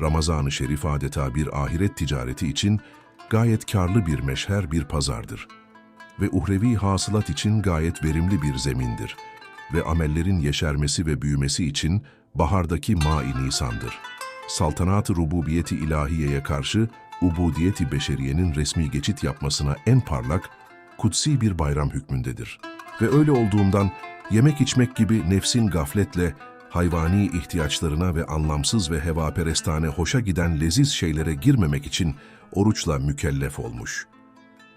Ramazan-ı Şerif adeta bir ahiret ticareti için gayet karlı bir meşher bir pazardır. Ve uhrevi hasılat için gayet verimli bir zemindir. Ve amellerin yeşermesi ve büyümesi için bahardaki ma-i Nisan'dır. Saltanat-ı rububiyeti ilahiyeye karşı ubudiyeti beşeriyenin resmi geçit yapmasına en parlak, kutsi bir bayram hükmündedir. Ve öyle olduğundan yemek içmek gibi nefsin gafletle hayvani ihtiyaçlarına ve anlamsız ve hevaperestane hoşa giden leziz şeylere girmemek için oruçla mükellef olmuş.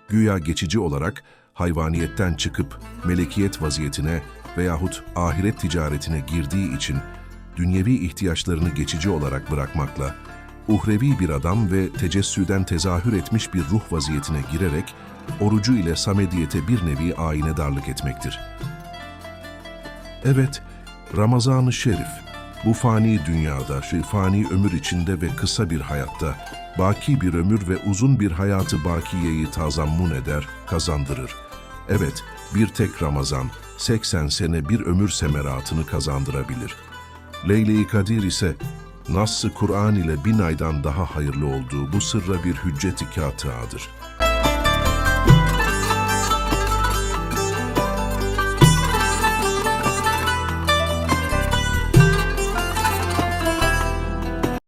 Güya geçici olarak hayvaniyetten çıkıp melekiyet vaziyetine veyahut ahiret ticaretine girdiği için dünyevi ihtiyaçlarını geçici olarak bırakmakla, uhrevi bir adam ve tecessüden tezahür etmiş bir ruh vaziyetine girerek, orucu ile samediyete bir nevi aynedarlık etmektir. Evet, Ramazan-ı Şerif, bu fani dünyada, şu fani ömür içinde ve kısa bir hayatta, baki bir ömür ve uzun bir hayatı bakiyeyi tazammun eder, kazandırır. Evet, bir tek Ramazan, 80 sene bir ömür semeratını kazandırabilir. Leyle-i Kadir ise, Nass-ı Kur'an ile bin aydan daha hayırlı olduğu bu sırra bir hücceti kâtıadır.